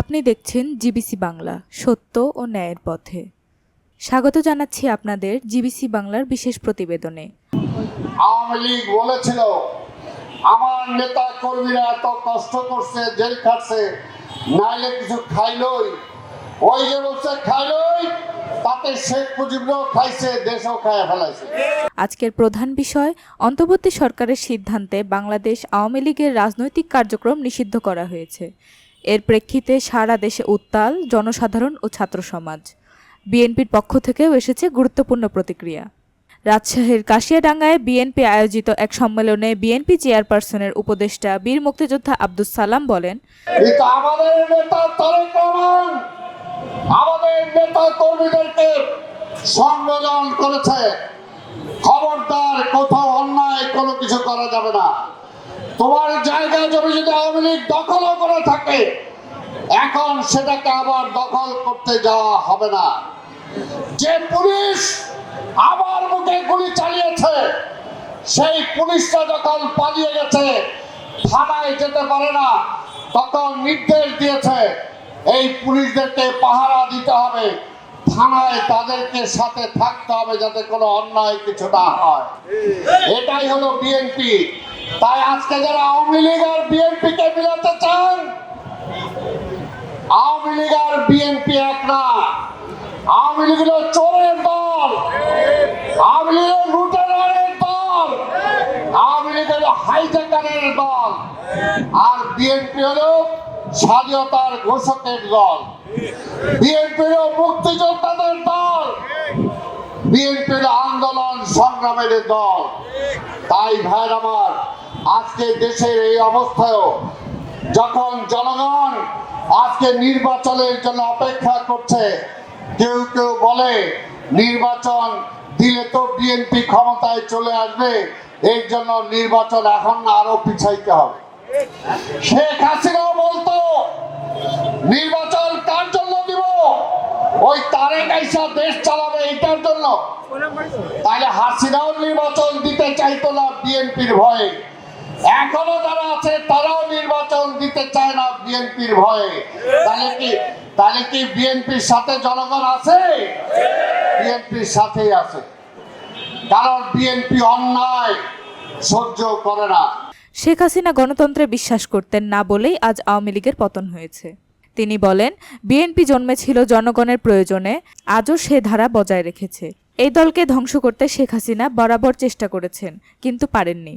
আপনি দেখছেন জিবিসি বাংলা সত্য ও ন্যায়ের পথে। স্বাগত জানাচ্ছি আপনাদের জিবিসি বাংলার বিশেষ প্রতিবেদনে। আওয়ামী লীগ বলেছিল আমার নেতা কর্মীরা এত কষ্ট করছে জেল খাটছে নাইলে কিছু খাইলই। ওই যে বলছে খাইলই তাতে শেখ মুজিবরাও খাইছে দেশও খায় ফেলাইছে। আজকের প্রধান বিষয় অন্তর্বর্তী সরকারের সিদ্ধান্তে বাংলাদেশ আওয়ামী লীগের রাজনৈতিক কার্যক্রম নিষিদ্ধ করা হয়েছে। এর প্রেক্ষিতে সারা দেশে উত্তাল, জনসাধারণ ও ছাত্র সমাজ। বিএনপির পক্ষ থেকেও এসেছে গুরুত্বপূর্ণ প্রতিক্রিয়া। রাজশাহীর কাশিয়াডাঙ্গায় বিএনপি আয়োজিত এক সম্মেলনে বিএনপি চেয়ারপারসনের উপদেষ্টা বীর মুক্তিযোদ্ধা আব্দুস সালাম বলেন সম্মেলন করেছে। খবরদার, কোথাও অন্যায় কোনো কিছু করা যাবে না। তোমার জায়গা জমি যদি আওয়ামী লীগ দখলও করে থাকে, এখন সেটাকে আবার দখল করতে যাওয়া হবে না। যে পুলিশ আমার মুখে গুলি চালিয়েছে, সেই পুলিশটা যখন পালিয়ে গেছে, থানায় যেতে পারে না, তখন নির্দেশ দিয়েছে, এই পুলিশদেরকে পাহারা দিতে হবে। থানায় তাদেরকে সাথে থাকতে হবে যাতে কোনো অন্যায় কিছু না হয়। এটাই হলো বিএনপি। তাই আজকে যারা আওয়ামী লীগ আর বিএনপি কে মিলাতে চান, আওয়ামী লীগ আর বিএনপি এক না। আওয়ামী লীগ চোরের দল। আওয়ামী লীগ লুটেরারের দল। আওয়ামী লীগ হলো হাইজ্যাকারের দল। আর বিএনপি হলো স্বাধীনতার ঘোষকের দল। বিএনপি হলো মুক্তিযোদ্ধাদের দল। বিএনপি হলো আন্দোলন সংগ্রামের দল। তাই ভাইর আমার আজকে দেশের এই অবস্থায়ও যখন জনগণ আজকে নির্বাচনের জন্য অপেক্ষা করছে, কেউ কেউ বলে নির্বাচন দিলে তো বিএনপি ক্ষমতায় চলে আসবে, এর জন্য নির্বাচন এখন আরও পিছাইতে হবে। শেখ হাসিনাও বলতো, নির্বাচন কার জন্য দিব? ওই তারেক আইসা দেশ চালাবে এটার জন্য। তাহলে হাসিনাও নির্বাচন দিতে চাইতো না বিএনপির ভয়ে। এখনও যারা আছে, তারাও নির্বাচন দিতে চায় না বিএনপির ভয়ে। তাহলে কি তাহলে কি বিএনপির সাথে জনগণ আছে? বিএনপির সাথেই আছে। কারণ বিএনপি অন্যায় সহ্য করে না। শেখ হাসিনা গণতন্ত্রে বিশ্বাস করতেন না বলেই আজ আওয়ামী লীগের পতন হয়েছে। তিনি বলেন, বিএনপি জন্মেছিল জনগণের প্রয়োজনে, আজও সে ধারা বজায় রেখেছে। এই দলকে ধ্বংস করতে শেখ হাসিনা বরাবর চেষ্টা করেছেন, কিন্তু পারেননি।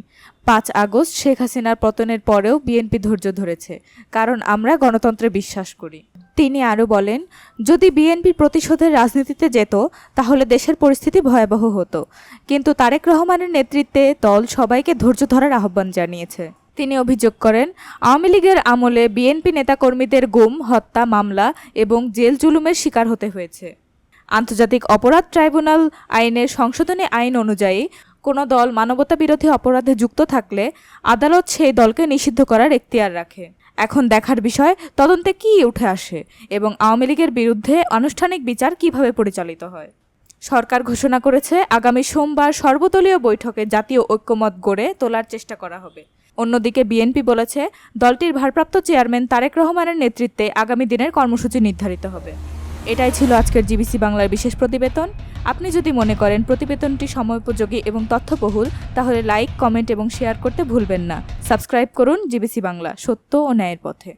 পাঁচ আগস্ট শেখ হাসিনার পতনের পরেও বিএনপি ধৈর্য ধরেছে, কারণ আমরা গণতন্ত্রে বিশ্বাস করি। তিনি আরও বলেন, যদি বিএনপি প্রতিশোধের রাজনীতিতে যেত, তাহলে দেশের পরিস্থিতি ভয়াবহ হতো। কিন্তু তারেক রহমানের নেতৃত্বে দল সবাইকে ধৈর্য ধরার আহ্বান জানিয়েছে। তিনি অভিযোগ করেন, আওয়ামী লীগের আমলে বিএনপি নেতাকর্মীদের গুম, হত্যা, মামলা এবং জেল জুলুমের শিকার হতে হয়েছে। আন্তর্জাতিক অপরাধ ট্রাইব্যুনাল আইনের সংশোধনী আইন অনুযায়ী কোনো দল মানবতা বিরোধী অপরাধে যুক্ত থাকলে আদালত সেই দলকে নিষিদ্ধ করার এখতিয়ার রাখে। এখন দেখার বিষয়, তদন্তে কী উঠে আসে এবং আওয়ামী লীগের বিরুদ্ধে আনুষ্ঠানিক বিচার কীভাবে পরিচালিত হয়? সরকার ঘোষণা করেছে, আগামী সোমবার সর্বদলীয় বৈঠকে জাতীয় ঐক্যমত গড়ে তোলার চেষ্টা করা হবে। অন্যদিকে বিএনপি বলেছে, দলটির ভারপ্রাপ্ত চেয়ারম্যান তারেক রহমানের নেতৃত্বে আগামী দিনের কর্মসূচি নির্ধারিত হবে। এটাই ছিল আজকের জিবিসি বাংলার বিশেষ প্রতিবেদন। আপনি যদি মনে করেন প্রতিবেদনটি সময়োপযোগী এবং তথ্যবহুল, তাহলে লাইক, কমেন্ট এবং শেয়ার করতে ভুলবেন না। সাবস্ক্রাইব করুন জিবিসি বাংলা, সত্য ও ন্যায়ের পথে।